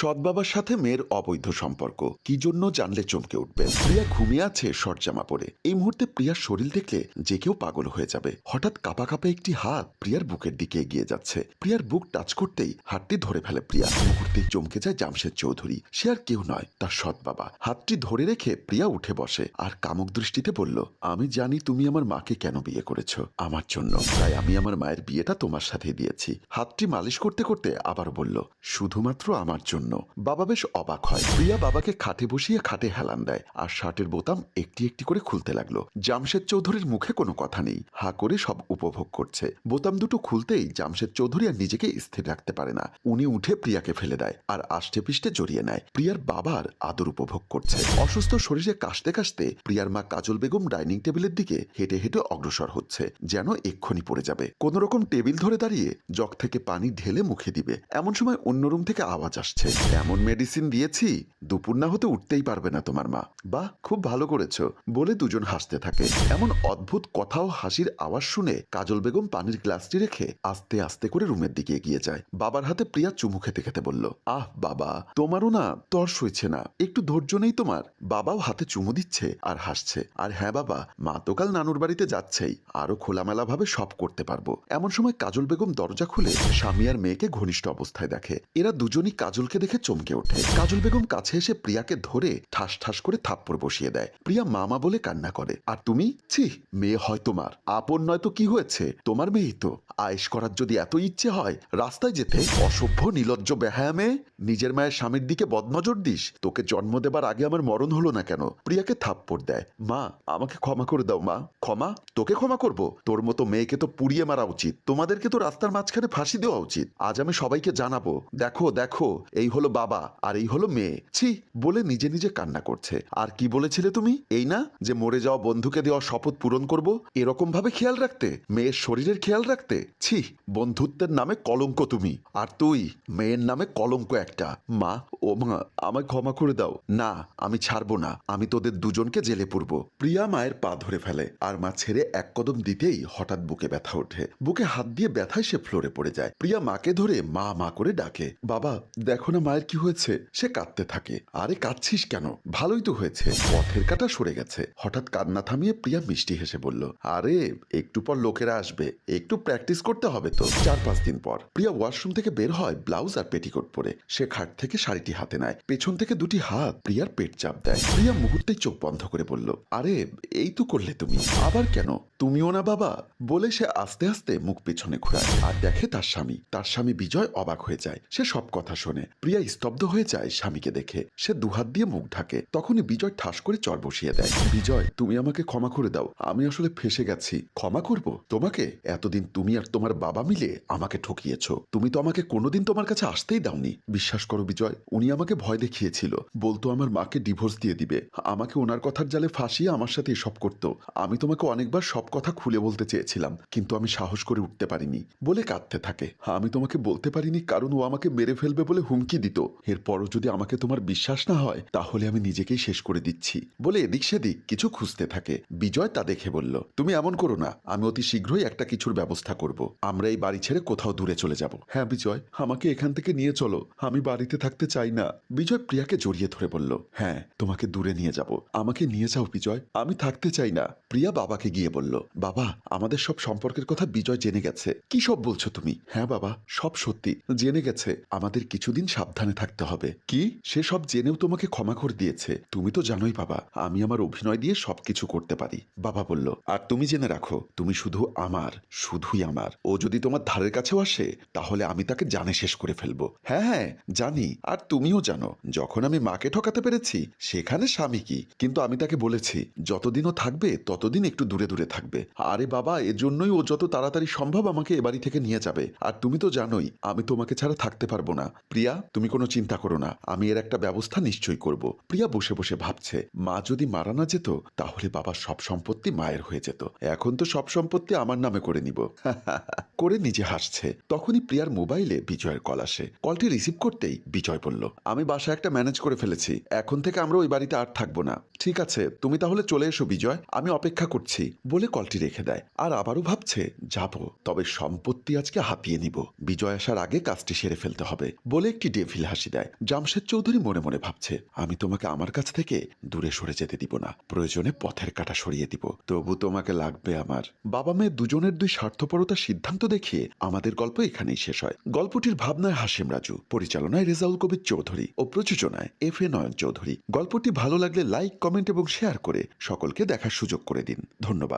সৎ বাবার সাথে মেয়ের অবৈধ সম্পর্ক। কি জন্য জানলে চমকে উঠবে? প্রিয়া ঘুমিয়ে আছে শর্ট জামা পরে। এই মুহূর্তে প্রিয়ার শরীর দেখলে যে কেউ পাগল হয়ে যাবে। হঠাৎ কাপা কাপা একটি হাত প্রিয়ার বুকের দিকে এগিয়ে যাচ্ছে। প্রিয়ার বুক টাচ করতেই হাতটি ধরে ফেলে প্রিয়া। মুহূর্তেই চমকে যায় জামশেদ চৌধুরী। সে আর কেউ নয়, তার সৎ বাবা হাতটি ধরে রেখে প্রিয়া উঠে বসে আর কামক দৃষ্টিতে বলল, আমি জানি তুমি আমার মাকে কেন বিয়ে করেছ? আমার জন্য। তাই আমি আমার মায়ের বিয়েটা তোমার সাথে দিয়েছি। হাতটি মালিশ করতে করতে আবার বলল, শুধুমাত্র আমার জন্য। বাবা বেশ অবাক হয়। প্রিয়া বাবাকে খাটে বসিয়ে খাটে হেলান দেয় আর শার্টের বোতাম একটি একটি করে খুলতে লাগল। জামশেদ চৌধুরীর মুখে কোনো কথা নেই। হা করে সব উপভোগ করছে। বোতাম দুটো খুলতেই জামশেদ চৌধুরী আর নিজেকে স্থির রাখতে পারে না। উনি উঠে প্রিয়াকে ফেলে দেয় আর আষ্টে পিষ্টে জড়িয়ে নেয়। প্রিয়ার বাবার আদর উপভোগ করছে। অসুস্থ শরীরে কাশতে কাশতে প্রিয়ার মা কাজল বেগম ডাইনিং টেবিলের দিকে হেঁটে হেঁটে অগ্রসর হচ্ছে, যেন এক্ষুনি পড়ে যাবে। কোন রকম টেবিল ধরে দাঁড়িয়ে জগ থেকে পানি ঢেলে মুখে দিবে। এমন সময় অন্য রুম থেকে আওয়াজ আসছে। এমন মেডিসিন দিয়েছি, দুপুর না হতে উঠতেই পারবে না তোমার মা। বাহ, খুব ভালো করেছ। বলে দুজন হাসতে থাকে। এমন অদ্ভুত কথা ও হাসির আওয়াজ শুনে কাজল বেগম পানির গ্লাসটি রেখে আস্তে আস্তে করে রুমের দিকে এগিয়ে যায়। বাবার হাতে প্রিয়া চুমু খেতে খেতে বলল, আহ, বাবা, তোমারও না তর সইছে না। একটু ধৈর্য নেই তোমার। বাবাও হাতে চুমু দিচ্ছে আর হাসছে। আর হ্যাঁ বাবা, মা তো কাল নানুর বাড়িতে যাচ্ছেই। আরও খোলামেলা ভাবে সব করতে পারব। এমন সময় কাজল বেগম দরজা খুলে স্বামী আর মেয়েকে ঘনিষ্ঠ অবস্থায় দেখে। এরা দুজনই কাজলকে দেখে চমকে ওঠে। কাজল বেগম কাছে এসে প্রিয়াকে ধরে ঠাস ঠাস করে থাপ্পড় বসিয়ে দেয়। প্রিয়া মামা বলে কান্না করে। আর তুমি? ছি, মেয়ে হয় তোমার। আপন নয় তো কি হয়েছে? তোমার মেয়েই তো। আয়েস করার যদি এত ইচ্ছে হয়, রাস্তায় যেতে অসভ্য, নিলজ্জ বেহায়া মেয়ে। নিজের মায়ের স্বামীর দিকে বদনজর দিস। তোকে জন্ম দেবার আগে আমার মরণ হলো না কেন? প্রিয়াকে থাপ্পড় দেয়। মা, আমাকে ক্ষমা করে দাও, মা। ক্ষমা? তোকে ক্ষমা করব। তোর মতো মেয়েকে তো পুড়িয়ে মারা উচিত। তোমাদেরকে তো রাস্তার মাঝখানে ফাঁসি দেওয়া উচিত। আজ আমি সবাইকে জানাব। দেখো দেখো, এই হলো বাবা আর এই হলো মেয়ে। ছি, বলে নিজে নিজে কান্না করছে। আর কি বলেছিলে তুমি? এই না, যে মরে যাওয়া বন্ধুকে দেওয়া শপথ পূরণ করব? এরকম ভাবে খেয়াল রাখতে? মেয়ের শরীরের খেয়াল রাখতে? ছি, বন্ধুত্বের নামে কলঙ্ক তুমি। আর তুই, মেয়ের নামে কলঙ্ক একটা। মা, ও মা, আমায় ক্ষমা করে দাও। না, আমি ছাড়বো না। আমি তোদের দুজনকে জেলে পুরব। প্রিয়া মায়ের পা ধরে ফেলে। আর মা ছেড়ে এক কদম দিতেই হঠাৎ বুকে ব্যথা ওঠে। বুকে হাত দিয়ে ব্যথায় সে ফ্লোরে পড়ে যায়। প্রিয়া মাকে ধরে মা মা করে ডাকে। বাবা, দেখো না মায়ের কি হয়েছে? সে কাঁদতে থাকে। আরে কাঁদছিস কেন? ভালোই তো হয়েছে। পথের কাটা সরে গেছে। হঠাৎ কান্না থামিয়ে প্রিয়া মিষ্টি হেসে বলল, আরে, একটু পর লোকেরা আসবে। একটু প্র্যাকটিস করতে হবে তো। চার পাঁচ দিন পর প্রিয়া ওয়াশরুম থেকে বের হয় ব্লাউজ আর পেটিকোট পরে। সে খাট থেকে শাড়িটি হাতে নেয়। পেছন থেকে দুটি হাত প্রিয়ার পেট চাপ দেয়। প্রিয়া মুহূর্তেই চোখ বন্ধ করে বলল, আরে, এই তো করলে তুমি। আবার কেন? তুমিও না বাবা। বলে সে আস্তে আস্তে মুখ পেছনে ঘুরায়। আর দেখে তার স্বামী। তার স্বামী বিজয় অবাক হয়ে যায়। সে সব কথা শোনে। প্রিয়া স্তব্ধ হয়ে যায় স্বামীকে দেখে। সে দুহাত দিয়ে মুখ ঢাকে। তখনই বিজয় ঠাস করে চর বসিয়ে দেয়। বিজয়, তুমি আমাকে ক্ষমা করে দাও। আমি আসলে ফেসে গেছি। ক্ষমা করব? তোমাকে? এতদিন তুমি আর তোমার বাবা মিলে আমাকে ঠকিয়েছ। তুমি তো আমাকে কোনোদিন তোমার কাছে আসতেই দাওনি। বিশ্বাস করো বিজয়, উনি আমাকে ভয় দেখিয়েছিল। বলতো আমার মাকে ডিভোর্স দিয়ে দিবে। আমাকে ওনার কথার জালে ফাঁসিয়ে আমার সাথে এসব করতো। আমি তোমাকে অনেকবার সব কথা খুলে বলতে চেয়েছিলাম, কিন্তু আমি সাহস করে উঠতে পারিনি। বলে কাঁদতে থাকে। আমি তোমাকে বলতে পারিনি কারণ ও আমাকে মেরে ফেলবে বলে হুমকি দিত। এরপরও যদি আমাকে তোমার বিশ্বাস না হয়, তাহলে আমি নিজেকেই শেষ করে দিচ্ছি। বলে এদিক সেদিক কিছু খুঁজতে থাকে। বিজয় তা দেখে বলল, তুমি এমন করো না। আমি অতি শীঘ্রই একটা কিছুর ব্যবস্থা করব। আমরা এই বাড়ি ছেড়ে কোথাও দূরে চলে যাব। হ্যাঁ বিজয়, আমাকে এখান থেকে নিয়ে চলো। আমি বাড়িতে থাকতে চাই না। বিজয় প্রিয়াকে জড়িয়ে ধরে বলল হ্যাঁ তোমাকে দূরে নিয়ে যাব। আমাকে নিয়ে যাও বিজয়। আমি থাকতে চাই না। প্রিয়া বাবাকে গিয়ে বলল, বাবা, আমাদের সব সম্পর্কের কথা বিজয় জেনে গেছে। কি সব বলছো তুমি? হ্যাঁ বাবা, সব সত্যি। জেনে গেছে। আমাদের কিছুদিন সাবধানে থাকতে হবে। কি? সে সব জেনেও তোমাকে ক্ষমা করে দিয়েছে। তুমি তো জানোই বাবা, আমি আমার অভিনয় দিয়ে সবকিছু করতে পারি। বাবা বলল, আর তুমি জেনে রাখো, তুমি শুধু আমার, শুধুই আমার। ও যদি তোমার ধারের কাছেও আসে, তাহলে আমি তাকে জানে শেষ করে ফেলব। হ্যাঁ হ্যাঁ জানি, আর তুমিও জানো, যখন আমি মাকে ঠকাতে পেরেছি, সেখানে স্বামী কি? কিন্তু আমি তাকে বলেছি যতদিনও থাকবে, ততদিন একটু দূরে দূরে থাকবে। আরে বাবা, এজন্যই ও যত তাড়াতাড়ি সম্ভব আমাকে এ বাড়ি থেকে নিয়ে যাবে। আর তুমি তো জানোই, আমি তোমাকে ছাড়া থাকতে পারব না। প্রিয়া তুমি কোনো চিন্তা করো না, আমি এর একটা ব্যবস্থা নিশ্চয়ই করব। প্রিয়া বসে বসে ভাবছে, মা যদি মারা না যেত, তাহলে বাবার সব সম্পত্তি মায়ের হয়ে যেত। এখন তো সব সম্পত্তি আমার নামে করে নিব। করে নিজে হাসছে। তখনই প্রিয়ার মোবাইলে বিজয়ের কল আসে। কলটি রিসিভ করতেই বিজয় বলল, আমি বাসা একটা ম্যানেজ করে ফেলেছি। এখন থেকে আমরা ওই বাড়িতে আর থাকব না। ঠিক আছে, তুমি তাহলে চলে এসো বিজয়, আমি অপেক্ষা করছি। বলে কলটি রেখে দেয়। আর আবারও ভাবছে, যাব, তবে সম্পত্তি আজকে হাতিয়ে নিব। বিজয় আসার আগে কাজটি সেরে ফেলতে হবে। বলে একটি ফিল হাসি দেয়। জামশেদ চৌধুরী মনে মনে ভাবছে, আমি তোমাকে আমার কাছ থেকে দূরে সরে যেতে দিব না। প্রয়োজনে পথের কাটা সরিয়ে দিব। তবু তোমাকে লাগবে আমার। বাবা মেয়ে দুজনের দুই স্বার্থপরতার সিদ্ধান্ত দেখিয়ে আমাদের গল্প এখানেই শেষ হয়। গল্পটির ভাবনায় হাসিম রাজু, পরিচালনায় রেজাউল কবির চৌধুরী ও প্রযোজনায় এফ এ নয়ন চৌধুরী। গল্পটি ভালো লাগলে লাইক, কমেন্ট এবং শেয়ার করে সকলকে দেখার সুযোগ করে দিন। ধন্যবাদ।